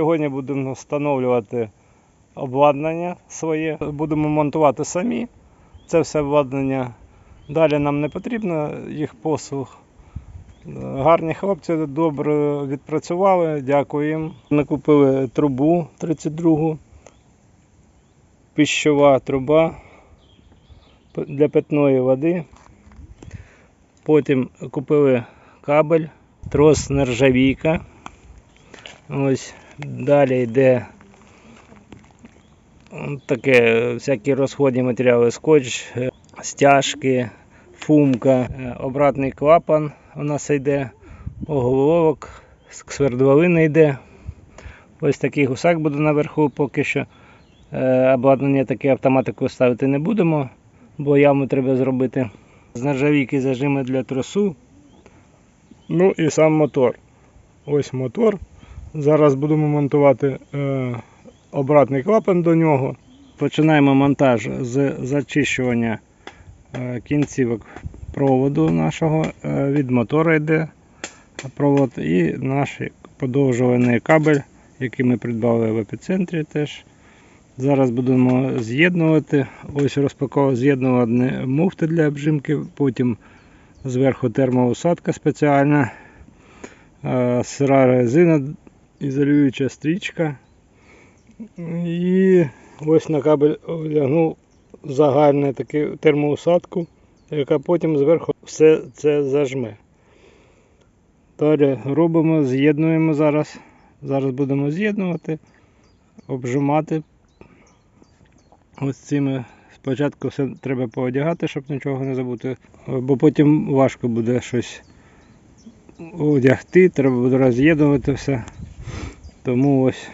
Сьогодні будемо встановлювати обладнання своє, будемо монтувати самі. Це все обладнання. Далі нам не потрібно їх послуг. Гарні хлопці добре відпрацювали, дякую їм. Ми купили трубу 32-гу, піщова труба для питної води. Потім купили кабель, трос нержавійка. Ось далі йде таке всякі розходні матеріали, скотч, е, стяжки, фумка, е, обратний клапан у нас йде, оголовок, свердловина йде. Ось такий гусак буде наверху поки що. Е, Обладнання таке автоматику ставити не будемо, бо яму треба зробити. З нержавійки зажими для тросу. Ну і сам мотор. Ось мотор. Зараз будемо монтувати е, обратний клапан до нього. Починаємо монтаж з зачищування е, кінцівок проводу нашого. Е, від мотора йде провод і наш подовжуваний кабель, який ми придбали в епіцентрі теж. Зараз будемо з'єднувати. Ось розпаковував з'єднувальні муфти для обжимки, потім зверху термоусадка спеціальна, сира резина, ізолююча стрічка. І ось на кабель одягнув загальну таку термоусадку, яка потім зверху все це зажме. Далі робимо, з'єднуємо зараз. Зараз будемо з'єднувати, обжимати. Ось цими спочатку все треба поодягати, щоб нічого не забути, бо потім важко буде щось одягти, треба буде роз'єднувати все. Тому ось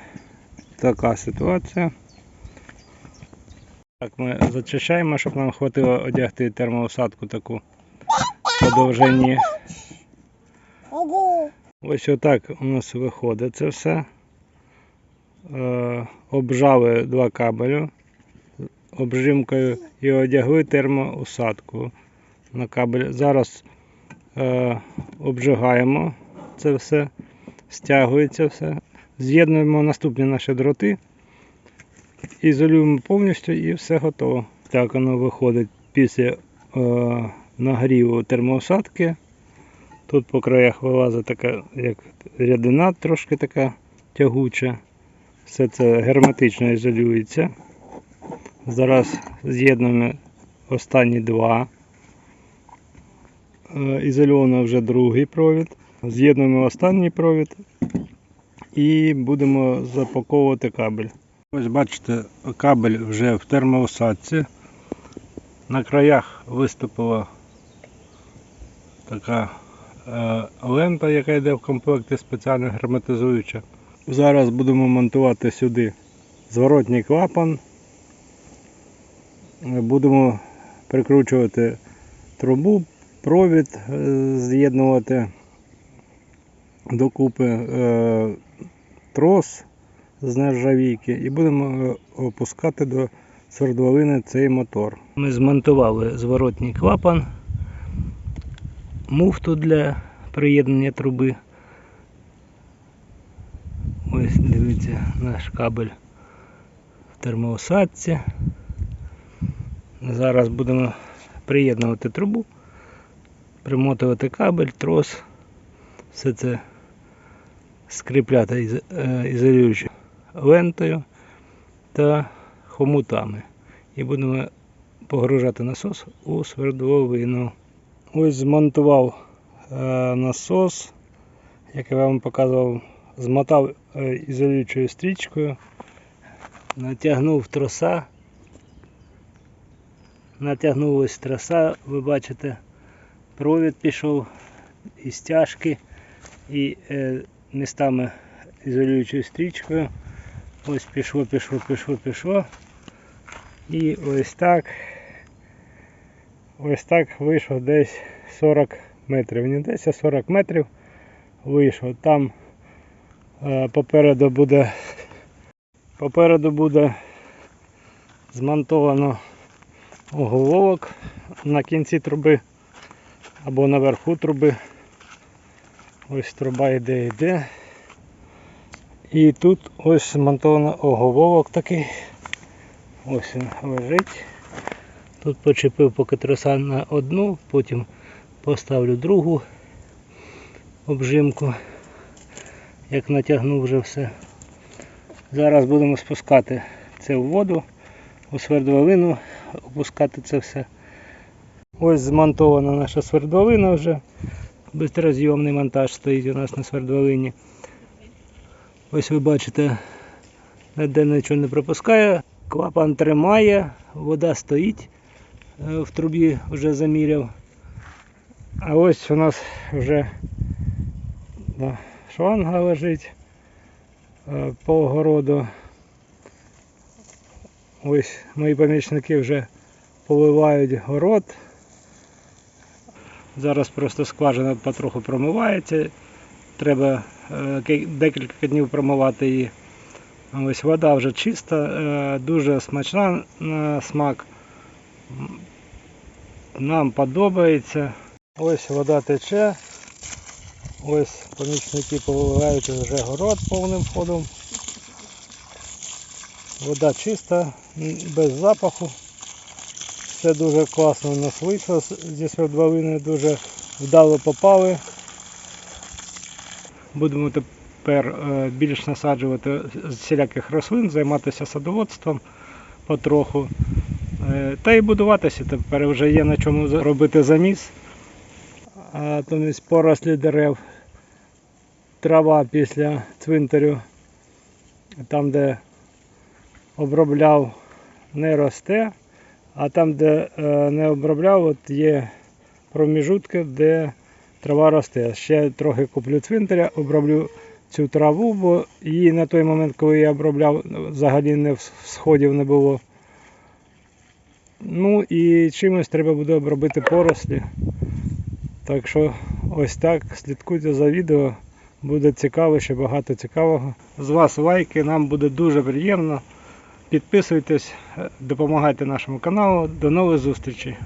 така ситуація. Так, ми зачищаємо, щоб нам хватило одягти термоусадку таку по довжині. Ось отак у нас виходить це все. Е, обжали два кабелю обжимкою і одягли термоусадку на кабель. Зараз е, обжигаємо це все, стягується все. З'єднуємо наступні наші дроти, ізолюємо повністю і все готово. Так воно виходить після е, нагріву термоусадки. Тут по краях вилазить така як рядина трошки така тягуча. Все це герметично ізолюється. Зараз з'єднуємо останні два. Е, Ізольовано вже другий провід. З'єднуємо останній провід і будемо запаковувати кабель. Ось бачите, кабель вже в термоусадці. На краях виступила така е, лента, яка йде в комплекті спеціально герметизуюча. Зараз будемо монтувати сюди зворотній клапан. Будемо прикручувати трубу, провід, е, з'єднувати докупи е, трос з нержавійки і будемо е, опускати до свердловини цей мотор. Ми змонтували зворотній клапан, муфту для приєднання труби. Ось дивіться наш кабель в термоусадці. Зараз будемо приєднувати трубу, примотувати кабель, трос, все це скріпляти е, ізолюючою лентою та хомутами. І будемо погружати насос у свердловину. Ось змонтував е, насос, як я вам показував, змотав е, ізолюючою стрічкою, натягнув троса. Натягнулась троса, ви бачите, провід пішов і стяжки, і е, містами ізолюючою стрічкою. Ось пішло, пішло, пішло, пішло. І ось так. Ось так вийшло десь 40 метрів. Не десь а 40 метрів вийшло. Там е, попереду буде попереду буде змонтовано оголовок на кінці труби або наверху труби. Ось труба йде, йде. І тут ось змонтовано оголовок такий. Ось він лежить. Тут почепив поки троса на одну, потім поставлю другу обжимку, як натягнув вже все. Зараз будемо спускати це в воду, у свердловину, опускати це все. Ось змонтована наша свердловина вже. Безрозйомний монтаж стоїть у нас на свердловині. Ось ви бачите, ніде нічого не пропускає, клапан тримає, вода стоїть е, в трубі, вже заміряв. А ось у нас вже да, шланга лежить е, по огороду. Ось мої помічники вже поливають город. Зараз просто скважина потроху промивається. Треба е, декілька днів промивати її. Ось вода вже чиста, е, дуже смачна на смак. Нам подобається. Ось вода тече. Ось помічники поливають вже город повним ходом. Вода чиста, без запаху. Все дуже класно у нас вийшло зі свердловини, дуже вдало попали. Будемо тепер е, більш насаджувати всіляких рослин, займатися садоводством потроху. Е, Та і будуватися тепер вже є на чому робити заміс. А то порослі дерев, трава після цвинтарю, там, де обробляв, не росте. А там, де е, не обробляв, от є проміжутки, де трава росте. Ще трохи куплю цвинтаря, оброблю цю траву, бо її на той момент, коли я обробляв, взагалі не сходів не було. Ну і чимось треба буде обробити порослі. Так що ось так, слідкуйте за відео. Буде цікаво, ще багато цікавого. З вас лайки, нам буде дуже приємно. Підписуйтесь, е, допомагайте нашому каналу. До нових зустрічей!